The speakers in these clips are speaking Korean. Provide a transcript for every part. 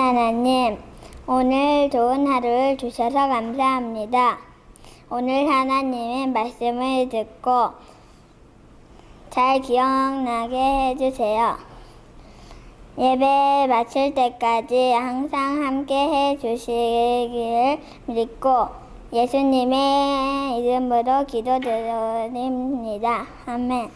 하나님, 오늘 좋은 하루를 주셔서 감사합니다. 오늘 하나님의 말씀을 듣고 잘 기억나게 해주세요. 예배 마칠 때까지 항상 함께 해주시기를 믿고 예수님의 이름으로 기도드립니다. 아멘.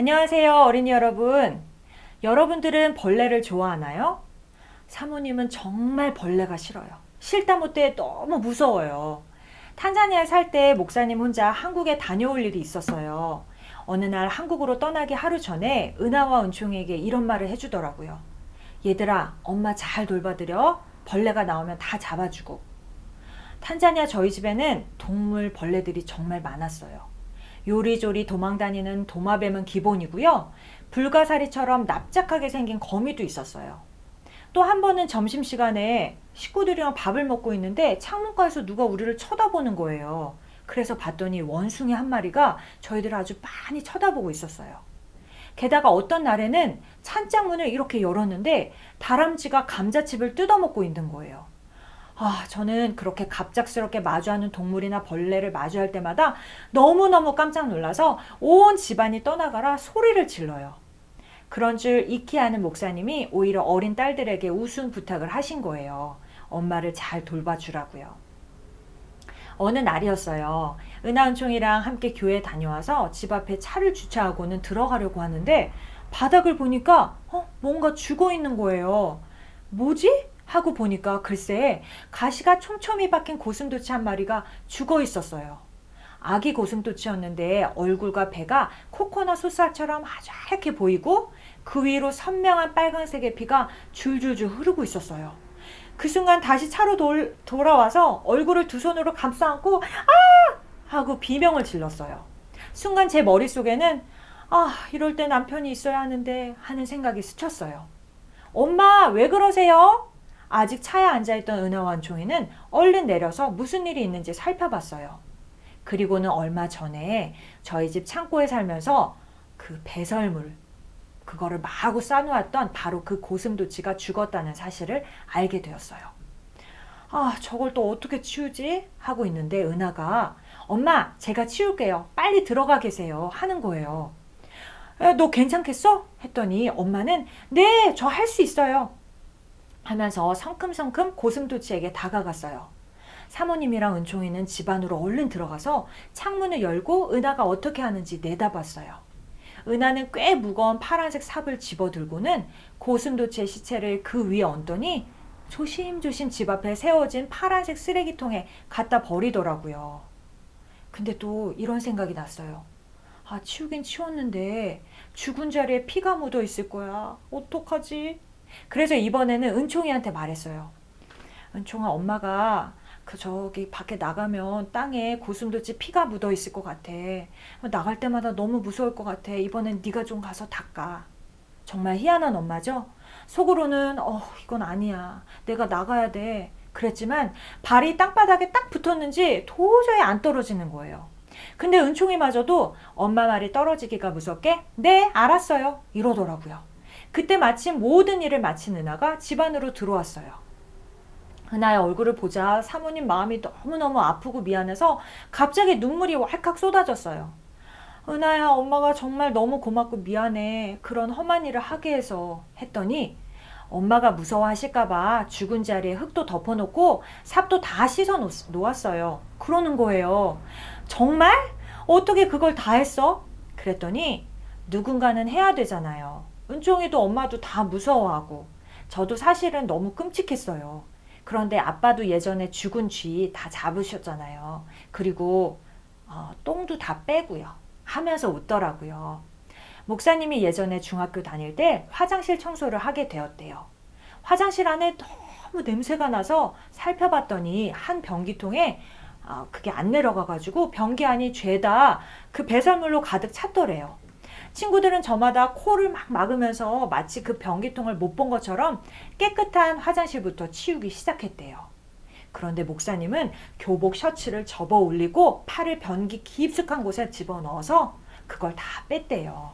안녕하세요, 어린이 여러분. 여러분들은 벌레를 좋아하나요? 사모님은 정말 벌레가 싫어요. 싫다 못해 너무 무서워요. 탄자니아에 살 때 목사님 혼자 한국에 다녀올 일이 있었어요. 어느 날 한국으로 떠나기 하루 전에 은하와 은총에게 이런 말을 해주더라고요. 얘들아, 엄마 잘 돌봐드려. 벌레가 나오면 다 잡아주고. 탄자니아 저희 집에는 동물 벌레들이 정말 많았어요. 요리조리 도망다니는 도마뱀은 기본이고요. 불가사리처럼 납작하게 생긴 거미도 있었어요. 또 한 번은 점심시간에 식구들이랑 밥을 먹고 있는데 창문가에서 누가 우리를 쳐다보는 거예요. 그래서 봤더니 원숭이 한 마리가 저희들을 아주 많이 쳐다보고 있었어요. 게다가 어떤 날에는 찬장문을 이렇게 열었는데 다람쥐가 감자칩을 뜯어먹고 있는 거예요. 아, 저는 그렇게 갑작스럽게 마주하는 동물이나 벌레를 마주할 때마다 너무너무 깜짝 놀라서 온 집안이 떠나가라 소리를 질러요. 그런 줄 익히 아는 목사님이 오히려 어린 딸들에게 우스운 부탁을 하신 거예요. 엄마를 잘 돌봐주라고요. 어느 날이었어요. 은하은총이랑 함께 교회 다녀와서 집 앞에 차를 주차하고는 들어가려고 하는데 바닥을 보니까 어, 뭔가 죽어 있는 거예요. 뭐지? 하고 보니까 글쎄 가시가 촘촘히 박힌 고슴도치 한 마리가 죽어 있었어요. 아기 고슴도치였는데 얼굴과 배가 코코넛 소스처럼 아주 하얗게 보이고 그 위로 선명한 빨간색의 피가 줄줄줄 흐르고 있었어요. 그 순간 다시 차로 돌, 돌아와서 얼굴을 두 손으로 감싸 안고 아! 하고 비명을 질렀어요. 순간 제 머릿속에는 아, 이럴 때 남편이 있어야 하는데 하는 생각이 스쳤어요. 엄마, 왜 그러세요? 아직 차에 앉아있던 은하와 은총이는 얼른 내려서 무슨 일이 있는지 살펴봤어요. 그리고는 얼마 전에 저희 집 창고에 살면서 그 배설물, 그거를 마구 싸놓았던 바로 그 고슴도치가 죽었다는 사실을 알게 되었어요. 아, 저걸 또 어떻게 치우지? 하고 있는데 은하가 엄마, 제가 치울게요. 빨리 들어가 계세요. 하는 거예요. 에, 너 괜찮겠어? 했더니 엄마는 네, 저 할 수 있어요. 하면서 성큼성큼 고슴도치에게 다가갔어요. 사모님이랑 은총이는 집 안으로 얼른 들어가서 창문을 열고 은하가 어떻게 하는지 내다봤어요. 은하는 꽤 무거운 파란색 삽을 집어들고는 고슴도치의 시체를 그 위에 얹더니 조심조심 집 앞에 세워진 파란색 쓰레기통에 갖다 버리더라고요. 근데 또 이런 생각이 났어요. 아, 치우긴 치웠는데 죽은 자리에 피가 묻어 있을 거야. 어떡하지? 그래서 이번에는 은총이한테 말했어요. 은총아, 엄마가 그 저기 밖에 나가면 땅에 고슴도치 피가 묻어 있을 것 같아. 나갈 때마다 너무 무서울 것 같아. 이번엔 네가 좀 가서 닦아. 정말 희한한 엄마죠? 속으로는 어 이건 아니야. 내가 나가야 돼. 그랬지만 발이 땅바닥에 딱 붙었는지 도저히 안 떨어지는 거예요. 근데 은총이마저도 엄마 말이 떨어지기가 무섭게 네 알았어요 이러더라고요. 그때 마침 모든 일을 마친 은하가 집 안으로 들어왔어요. 은하의 얼굴을 보자 사모님 마음이 너무너무 아프고 미안해서 갑자기 눈물이 왈칵 쏟아졌어요. 은하야, 엄마가 정말 너무 고맙고 미안해. 그런 험한 일을 하게 해서 했더니 엄마가 무서워하실까봐 죽은 자리에 흙도 덮어놓고 삽도 다 씻어 놓았어요. 그러는 거예요. 정말? 어떻게 그걸 다 했어? 그랬더니 누군가는 해야 되잖아요. 은총이도 엄마도 다 무서워하고 저도 사실은 너무 끔찍했어요. 그런데 아빠도 예전에 죽은 쥐 다 잡으셨잖아요. 그리고 어, 똥도 다 빼고요. 하면서 웃더라고요. 목사님이 예전에 중학교 다닐 때 화장실 청소를 하게 되었대요. 화장실 안에 너무 냄새가 나서 살펴봤더니 한 변기통에 어, 그게 안 내려가가지고 변기 안이 죄다 그 배설물로 가득 찼더래요. 친구들은 저마다 코를 막 막으면서 마치 그 변기통을 못 본 것처럼 깨끗한 화장실부터 치우기 시작했대요. 그런데 목사님은 교복 셔츠를 접어 올리고 팔을 변기 깊숙한 곳에 집어넣어서 그걸 다 뺐대요.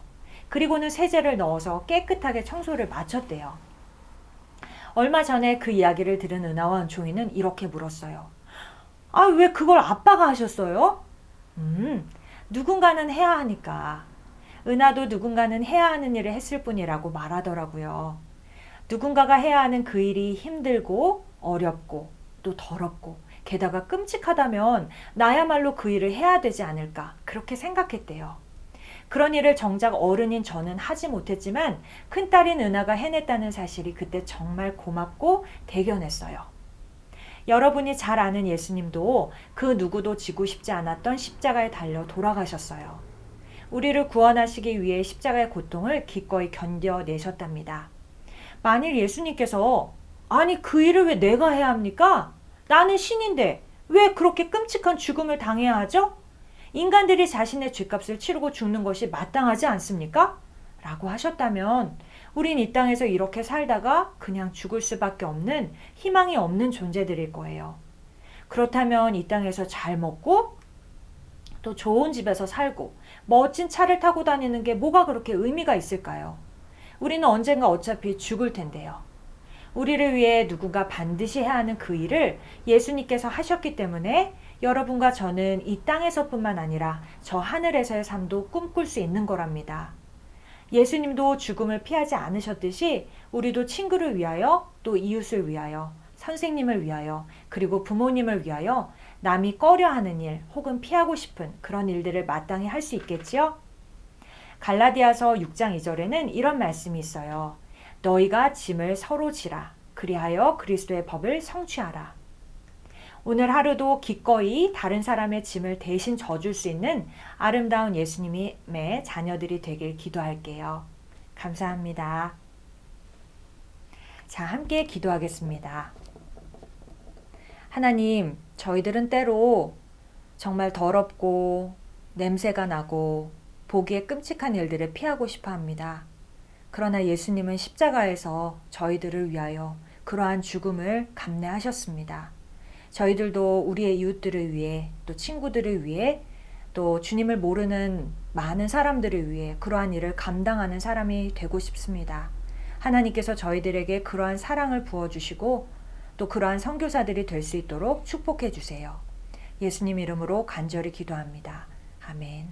그리고는 세제를 넣어서 깨끗하게 청소를 마쳤대요. 얼마 전에 그 이야기를 들은 은하와 은총이는 이렇게 물었어요. 아, 왜 그걸 아빠가 하셨어요? 음, 누군가는 해야 하니까. 은하도 누군가는 해야 하는 일을 했을 뿐이라고 말하더라고요. 누군가가 해야 하는 그 일이 힘들고 어렵고 또 더럽고 게다가 끔찍하다면 나야말로 그 일을 해야 되지 않을까 그렇게 생각했대요. 그런 일을 정작 어른인 저는 하지 못했지만 큰딸인 은하가 해냈다는 사실이 그때 정말 고맙고 대견했어요. 여러분이 잘 아는 예수님도 그 누구도 지고 싶지 않았던 십자가에 달려 돌아가셨어요. 우리를 구원하시기 위해 십자가의 고통을 기꺼이 견뎌내셨답니다. 만일 예수님께서 아니 그 일을 왜 내가 해야 합니까? 나는 신인데 왜 그렇게 끔찍한 죽음을 당해야 하죠? 인간들이 자신의 죄값을 치르고 죽는 것이 마땅하지 않습니까? 라고 하셨다면 우린 이 땅에서 이렇게 살다가 그냥 죽을 수밖에 없는 희망이 없는 존재들일 거예요. 그렇다면 이 땅에서 잘 먹고 또 좋은 집에서 살고 멋진 차를 타고 다니는 게 뭐가 그렇게 의미가 있을까요? 우리는 언젠가 어차피 죽을 텐데요. 우리를 위해 누군가 반드시 해야 하는 그 일을 예수님께서 하셨기 때문에 여러분과 저는 이 땅에서뿐만 아니라 저 하늘에서의 삶도 꿈꿀 수 있는 거랍니다. 예수님도 죽음을 피하지 않으셨듯이 우리도 친구를 위하여 또 이웃을 위하여 선생님을 위하여 그리고 부모님을 위하여 남이 꺼려 하는 일 혹은 피하고 싶은 그런 일들을 마땅히 할 수 있겠지요? 갈라디아서 6장 2절에는 이런 말씀이 있어요. 너희가 짐을 서로 지라. 그리하여 그리스도의 법을 성취하라. 오늘 하루도 기꺼이 다른 사람의 짐을 대신 져줄 수 있는 아름다운 예수님의 자녀들이 되길 기도할게요. 감사합니다. 자, 함께 기도하겠습니다. 하나님, 저희들은 때로 정말 더럽고 냄새가 나고 보기에 끔찍한 일들을 피하고 싶어 합니다. 그러나 예수님은 십자가에서 저희들을 위하여 그러한 죽음을 감내하셨습니다. 저희들도 우리의 이웃들을 위해 또 친구들을 위해 또 주님을 모르는 많은 사람들을 위해 그러한 일을 감당하는 사람이 되고 싶습니다. 하나님께서 저희들에게 그러한 사랑을 부어주시고 또 그러한 선교사들이 될 수 있도록 축복해 주세요. 예수님 이름으로 간절히 기도합니다. 아멘.